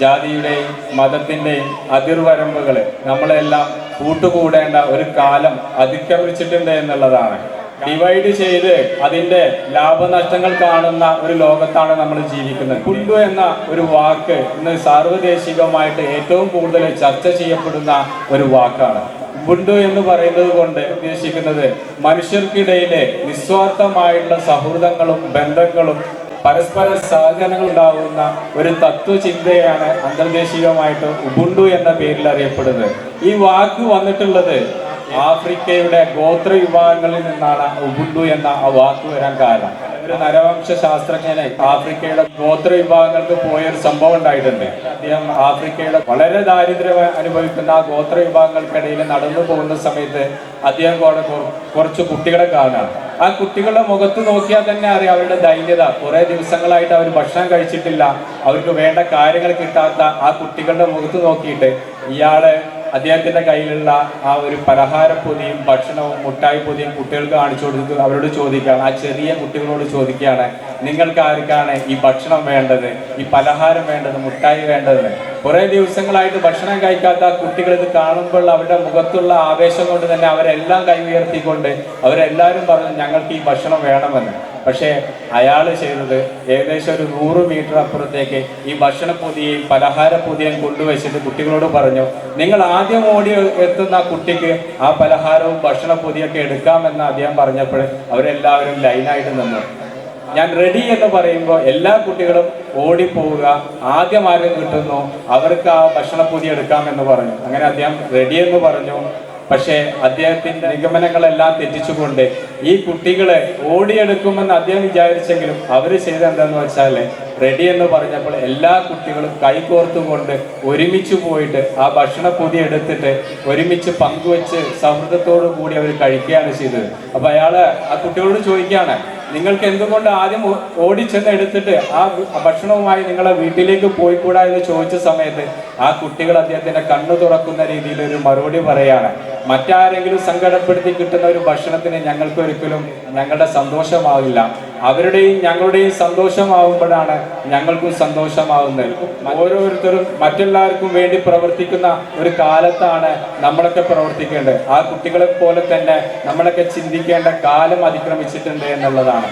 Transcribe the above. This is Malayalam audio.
ജാതിയുടെയും മതത്തിന്റെയും അതിർവരമ്പുകൾ നമ്മളെല്ലാം കൂട്ടുകൂടേണ്ട ഒരു കാലം അതിക്രമിച്ചിട്ടുണ്ട് എന്നുള്ളതാണ്. ഡിവൈഡ് ചെയ്ത് അതിന്റെ ലാഭനഷ്ടങ്ങൾ കാണുന്ന ഒരു ലോകത്താണ് നമ്മൾ ജീവിക്കുന്നത്. കുണ്ടു എന്ന ഒരു വാക്ക് ഇന്ന് സാർവദേശികമായിട്ട് ഏറ്റവും കൂടുതൽ ചർച്ച ചെയ്യപ്പെടുന്ന ഒരു വാക്കാണ്. ബുണ്ടു എന്ന് പറയുന്നത് കൊണ്ട് ഉദ്ദേശിക്കുന്നത് മനുഷ്യർക്കിടയിലെ നിസ്വാർത്ഥമായിട്ടുള്ള സൗഹൃദങ്ങളും ബന്ധങ്ങളും പരസ്പര സഹകരണങ്ങൾ ഉണ്ടാകുന്ന ഒരു തത്വചിന്തയാണ് അന്തർദേശീയമായിട്ട് ഉബുണ്ടു എന്ന പേരിൽ അറിയപ്പെടുന്നത്. ഈ വാക്ക് വന്നിട്ടുള്ളത് ആഫ്രിക്കയുടെ ഗോത്ര വിഭാഗങ്ങളിൽ നിന്നാണ് ഉബുണ്ടു എന്ന ആ വാക്ക് വരാൻ കാരണം. ഒരു നരവംശ ശാസ്ത്രജ്ഞനെ ആഫ്രിക്കയുടെ ഗോത്ര വിഭാഗങ്ങൾക്ക് പോയ ഒരു സംഭവം ഉണ്ടായിട്ടുണ്ട്. അദ്ദേഹം ആഫ്രിക്കയുടെ വളരെ ദാരിദ്ര്യം അനുഭവിക്കുന്ന ആ ഗോത്ര വിഭാഗങ്ങൾക്കിടയിൽ നടന്നു പോകുന്ന സമയത്ത് അദ്ദേഹം കുറച്ച് കുട്ടികളെ കാണുകയാണ്. ആ കുട്ടികളുടെ മുഖത്ത് നോക്കിയാൽ തന്നെ അറിയാം അവരുടെ ദൈന്യത. കുറേ ദിവസങ്ങളായിട്ട് അവർ ഭക്ഷണം കഴിച്ചിട്ടില്ല. അവർക്ക് വേണ്ട കാര്യങ്ങൾ കിട്ടാത്ത ആ കുട്ടികളുടെ മുഖത്ത് നോക്കിയിട്ട് ഇയാൾ അദ്ദേഹത്തിന്റെ കയ്യിലുള്ള ആ ഒരു പലഹാര പൊതിയും ഭക്ഷണവും മുട്ടായി പൊതിയും കുട്ടികൾക്ക് കാണിച്ചു കൊടുത്ത് അവരോട് ചോദിക്കുകയാണ്. ആ ചെറിയ കുട്ടികളോട് ചോദിക്കുകയാണ് നിങ്ങൾക്ക് ആർക്കാണ് ഈ ഭക്ഷണം വേണ്ടത്? ഈ പലഹാരം വേണ്ടത്? മുട്ടായി വേണ്ടത്? കുറേ ദിവസങ്ങളായിട്ട് ഭക്ഷണം കഴിക്കാത്ത കുട്ടികൾ ഇത് കാണുമ്പോൾ അവരുടെ മുഖത്തുള്ള ആവേശം കൊണ്ട് തന്നെ അവരെല്ലാം കൈ ഉയർത്തിക്കൊണ്ട് അവരെല്ലാവരും പറഞ്ഞു ഞങ്ങൾക്ക് ഈ ഭക്ഷണം വേണമെന്ന്. പക്ഷേ അയാൾ ചെയ്തത് ഏകദേശം ഒരു നൂറ് മീറ്റർ അപ്പുറത്തേക്ക് ഈ ഭക്ഷണ പലഹാരപ്പൊതിയും പലഹാര പൊതിയും കൊണ്ടുവച്ചിട്ട് കുട്ടികളോട് പറഞ്ഞു നിങ്ങൾ ആദ്യം ഓടി എത്തുന്ന കുട്ടിക്ക് ആ പലഹാരവും ഭക്ഷണ പൊതിയൊക്കെ എടുക്കാമെന്ന് അദ്ദേഹം പറഞ്ഞപ്പോൾ അവരെല്ലാവരും ലൈനായിട്ട് നിന്നു. ഞാൻ റെഡി എന്ന് പറയുമ്പോൾ എല്ലാ കുട്ടികളും ഓടിപ്പോവുക ആദ്യം ആരും കിട്ടുന്നു അവർക്ക് ആ ഭക്ഷണപ്പൊതി എടുക്കാമെന്ന് പറഞ്ഞു. അങ്ങനെ അദ്ദേഹം റെഡി എന്ന് പറഞ്ഞു. പക്ഷേ അദ്ദേഹത്തിന്റെ നിഗമനങ്ങളെല്ലാം തെറ്റിച്ചുകൊണ്ട് ഈ കുട്ടികളെ ഓടിയെടുക്കുമെന്ന് അദ്ദേഹം വിചാരിച്ചെങ്കിലും അവർ ചെയ്ത എന്താന്ന് വെച്ചാൽ റെഡി എന്ന് പറഞ്ഞപ്പോൾ എല്ലാ കുട്ടികളും കൈകോർത്തുകൊണ്ട് ഒരുമിച്ച് പോയിട്ട് ആ ഭക്ഷണ പൊതി എടുത്തിട്ട് ഒരുമിച്ച് പങ്കുവെച്ച് സൗഹൃദത്തോടു കൂടി അവർ കഴിക്കുകയാണ് ചെയ്തത്. അപ്പൊ അയാൾ ആ കുട്ടികളോട് ചോദിക്കുകയാണ് നിങ്ങൾക്ക് എന്തുകൊണ്ട് ആദ്യം ഓടി ഓടിച്ചെന്ന് എടുത്തിട്ട് ആ ആ ഭക്ഷണവുമായി നിങ്ങളെ വീട്ടിലേക്ക് പോയിക്കൂടാ എന്ന് ചോദിച്ച സമയത്ത് ആ കുട്ടികൾ അദ്ദേഹത്തിന്റെ കണ്ണു തുറക്കുന്ന രീതിയിൽ ഒരു മറുപടി പറയാണ് മറ്റാരെങ്കിലും സങ്കടപ്പെടുത്തി കിട്ടുന്ന ഒരു ഭക്ഷണത്തിന് ഞങ്ങൾക്ക് ഒരിക്കലും ഞങ്ങളുടെ സന്തോഷമാവില്ല. അവരുടെയും ഞങ്ങളുടെയും സന്തോഷമാവുമ്പോഴാണ് ഞങ്ങൾക്കും സന്തോഷമാവുന്നത്. ഓരോരുത്തരും മറ്റെല്ലാവർക്കും വേണ്ടി പ്രവർത്തിക്കുന്ന ഒരു കാലത്താണ് നമ്മളൊക്കെ പ്രവർത്തിക്കേണ്ടത്. ആ കുട്ടികളെ പോലെ തന്നെ നമ്മളൊക്കെ ചിന്തിക്കേണ്ട കാലം അതിക്രമിച്ചിട്ടുണ്ട് എന്നുള്ളതാണ്.